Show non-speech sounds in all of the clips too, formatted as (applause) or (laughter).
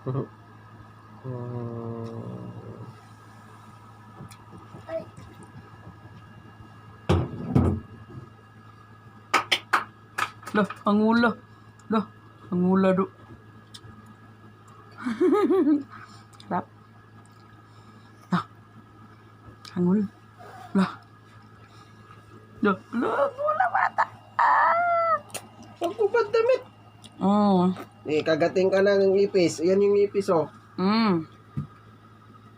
(laughs) Lah, ang ula. Lah, ang ula do. Sarap. Lah. Ang ula. Lah. Lah, lah, ang ula bata. Mo ba't damit? Oh. Eh, kagating ka na ng ipis. Yan yung ipis, oh. Mm.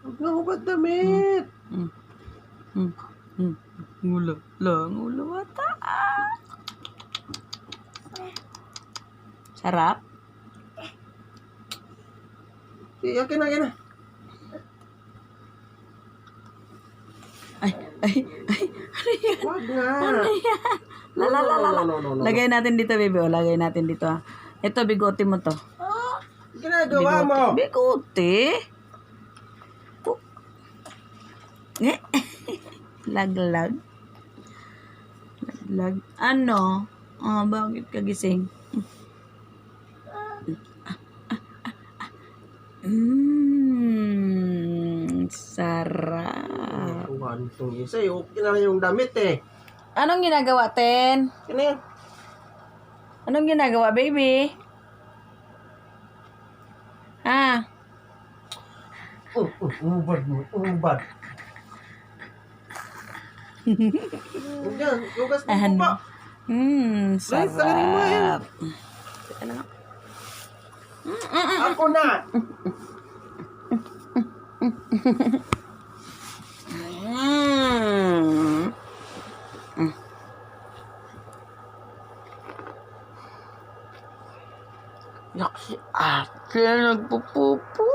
Huwag na ba't damit? Mm. Mm. Mm. Ang ula. Lah, ang ula bata. Sarap. Eh, akin na, akin na. Ay, ay, ay. Huwag nga. La, la, la, la, la. Lagay natin dito, baby. O, lagay natin dito. ah. Ito, bigote mo to. Ginagawa mo. Bigote? Oh. Eh. (laughs) Laglag. Laglag. Ano? Oh, bakit ka gising? Mmm, sarap. Kuhan itong isa. na yung damit, eh. Anong ginagawa, Ten? Ano yan? Anong ginagawa, baby? Ah, Uh, uh, umubad mo. Umubad. Yan, lugas mo Ano? pa. hmm, Dahil sa galing mo yan. sarap. Teka na nga. Ako na. (laughs) Yak si ate nagpupupo.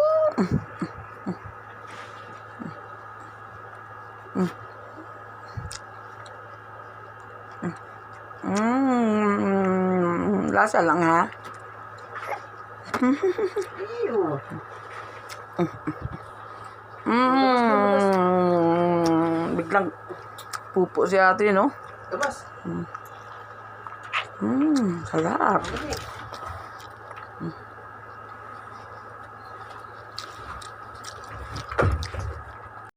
Mm. Lasa lang ha. Mm. Biglang pupo si ate, no? Mm, sarap.